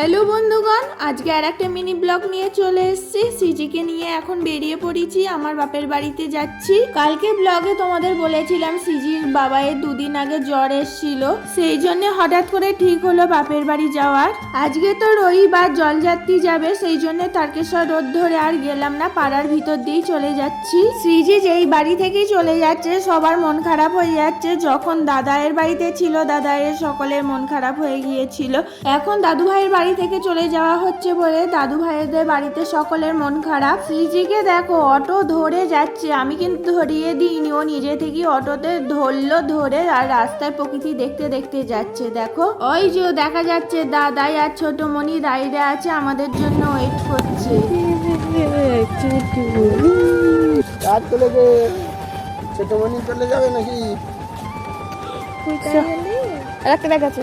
Hello বন্ধুগণ, আজকে আর একটা মিনি ব্লগ নিয়ে চলে এসেছি। সিজিকে নিয়ে এখন বেরিয়ে পড়েছি, আমার বাপের বাড়িতে যাচ্ছি। কালকে ব্লগে তোমাদের বলেছিলাম সিজির বাবায়ের দুদিন আগে জ্বর এসেছিল, সেই জন্য হঠাৎ করে ঠিক হলো বাপের বাড়ি যাওয়ার। আজকে তো রবিবার, জলযাত্রী যাবে, সেই জন্য তারকেশ্বর রোদ ধরে আর গেলাম না, পাড়ার ভিতর দিয়েই চলে যাচ্ছি। সিজি যেই বাড়ি থেকেই চলে যাচ্ছে, সবার মন খারাপ হয়ে যাচ্ছে। যখন দাদায়ের বাড়িতে ছিল, দাদায়ের সকলের মন খারাপ হয়ে গিয়েছিল। এখন দাদু ভাইয়ের বাড়ি থেকে চলে যাওয়া হচ্ছে বলে দাদু ভাইদের বাড়িতে সকলের মন খারাপ। সিজিকে দেখো অটো ধরে যাচ্ছে। আমি কিন্তু ধরিয়ে দিইনি ও নিজে থেকে অটোতে ধরলো ধরে আর রাস্তায় প্রকৃতি দেখতে দেখতে যাচ্ছে। দেখো ওই যে দেখা যাচ্ছে দাদাই আর ছোট মনি দাঁড়িয়ে আছে আমাদের জন্য ওয়েট করছে। চলে ছোট মনি চলে যাবে নাকি? দেখাচ্ছে।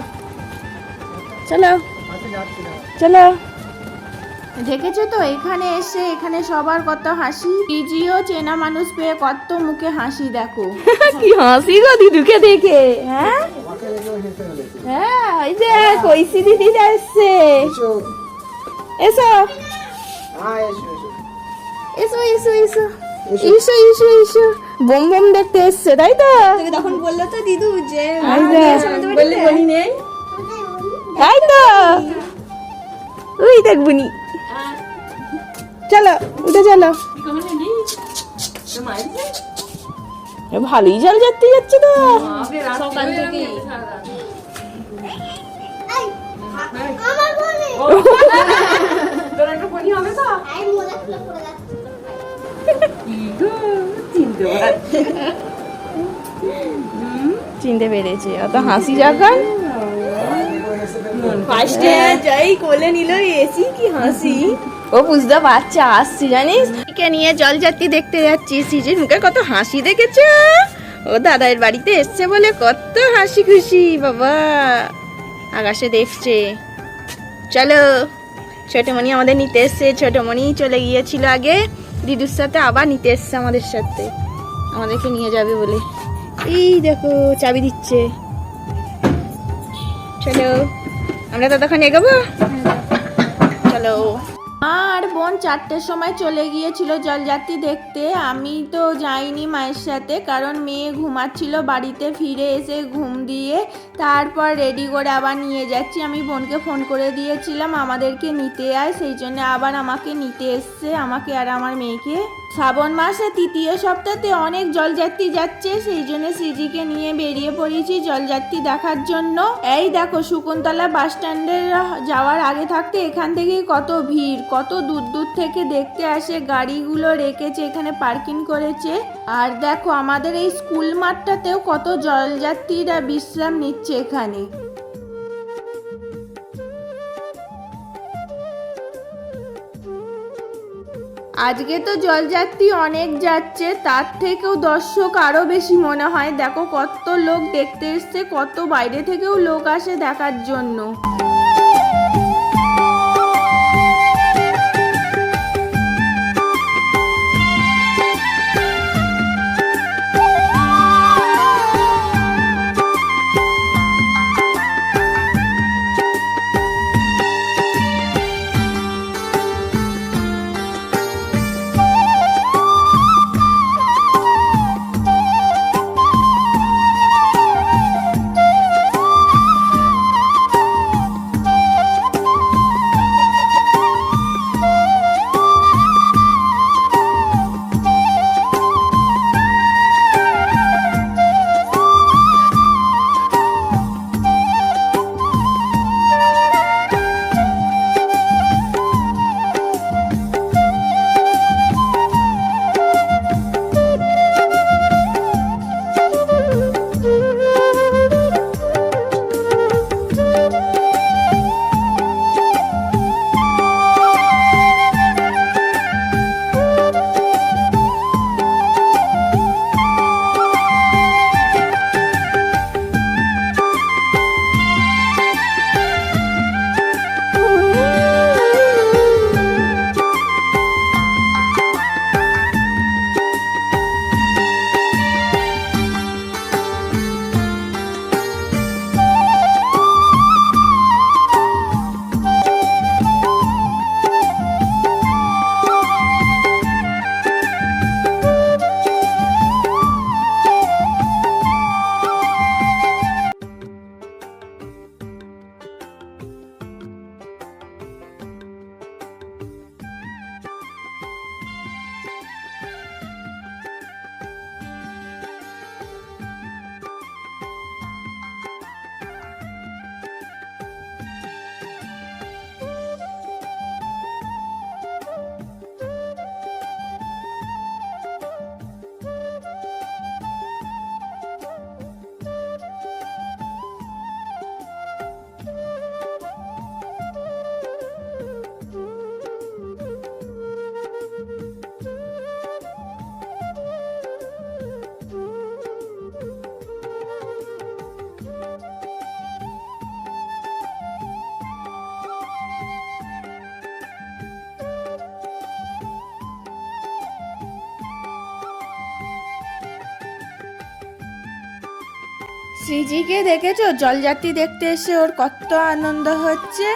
চলো। চলো। দেখেছ তো এখানে এসে এখানে সবার কত হাসি? পিজিও চেনা মানুষ পেয়ে কত মুখে হাসি দেখো। কি হাসি গো দিদুকে দেখে হ্যাঁ? হ্যাঁ এই যে কইসি দিদি এসো। এসো। হ্যাঁ এসো এসো। এসো এসো এসো। এসো। এসো বোম বোম দেখতে এসছে তাই তো? তখন বলল তো দিদু যে এই যে, বললি বলি নেই? তাই তো। ওই দেখবনি চলো, উঠে চলো। ভালোই জল যাচ্ছে যাচ্ছে তো। চিনতে পেরেছে, অত হাসি যখন ফার্স্টে যাই কোলে নিল এসি কি হাসি। ও বুঝতে পারছে আসছি জানিস? কে নিয়ে জল যাত্রী দেখতে যাচ্ছি সিজির মুখে কত হাসি দেখেছ। ও দাদার বাড়িতে এসছে বলে কত হাসি খুশি বাবা। আকাশে দেখছে। চলো ছোটমণি আমাদের নিতে এসছে। ছোটমণি চলে গিয়েছিল আগে। দিদুর সাথে আবার নিতে এসছে আমাদের সাথে। আমাদেরকে নিয়ে যাবে বলে। এই দেখো চাবি দিচ্ছে। চলো। আমরা ততক্ষণ এগোবো চলো আর বোন চারটের সময় চলে গিয়েছিল জলযাত্রী দেখতে। আমি তো যাইনি মায়ের সাথে, কারণ মেয়ে ঘুমাচ্ছিল বাড়িতে, ফিরে এসে ঘুম দিয়ে তারপর রেডি করে আবার নিয়ে যাচ্ছি। আমি বোনকে ফোন করে দিয়েছিলাম, আমাদেরকে নিতে আয়, সেই জন্য আবার আমাকে নিতে এসছে, আমাকে আর আমার মেয়েকে। শ্রাবণ মাসে তৃতীয় সপ্তাহে অনেক জলযাত্রী যাচ্ছে, সেই জন্য সিজিকে নিয়ে বেরিয়ে পড়েছি জলযাত্রী দেখার জন্য। এই দেখো, শকুন্তলা বাস স্ট্যান্ডে যাওয়ার আগে থাকতে এখান থেকেই কত ভিড়। কত দূর দূর থেকে দেখতে আসে গাড়িগুলো রেখেছে, এখানে পার্কিং করেছে। আর দেখো, আমাদের এই স্কুল মাঠটাতেও কত জলযাত্রীরা বিশ্রাম নিচ্ছে এখানে। আজকে তো জলযাত্রী অনেক যাচ্ছে, তার থেকেও দর্শক আরও বেশি মনে হয়। দেখো, কত লোক দেখতে এসছে, কত বাইরে থেকেও লোক আসে দেখার জন্য। শ্রীজিকে দেখেছ? জলযাত্রী দেখতে এসে ওর কত আনন্দ হচ্ছে?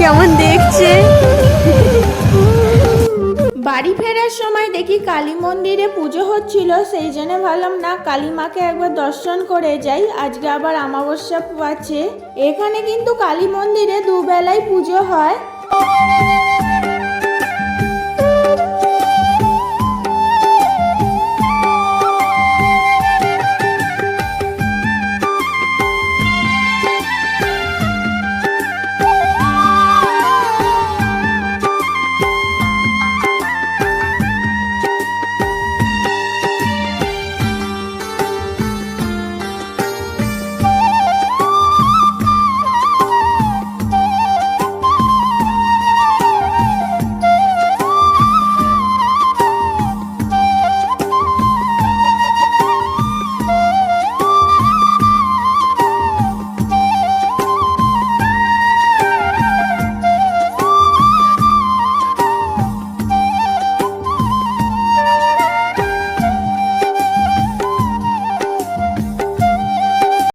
কেমন দেখছে? বাড়ি ফেরার সময় দেখি কালী মন্দিরে পুজো হচ্ছিল, সেই জন্য ভাবলাম, না, কালী মাকে একবার দর্শন করে যাই, আজকে আবার আমাবস্যা আছে। এখানে কিন্তু কালী মন্দিরে দুবেলাই পুজো হয়।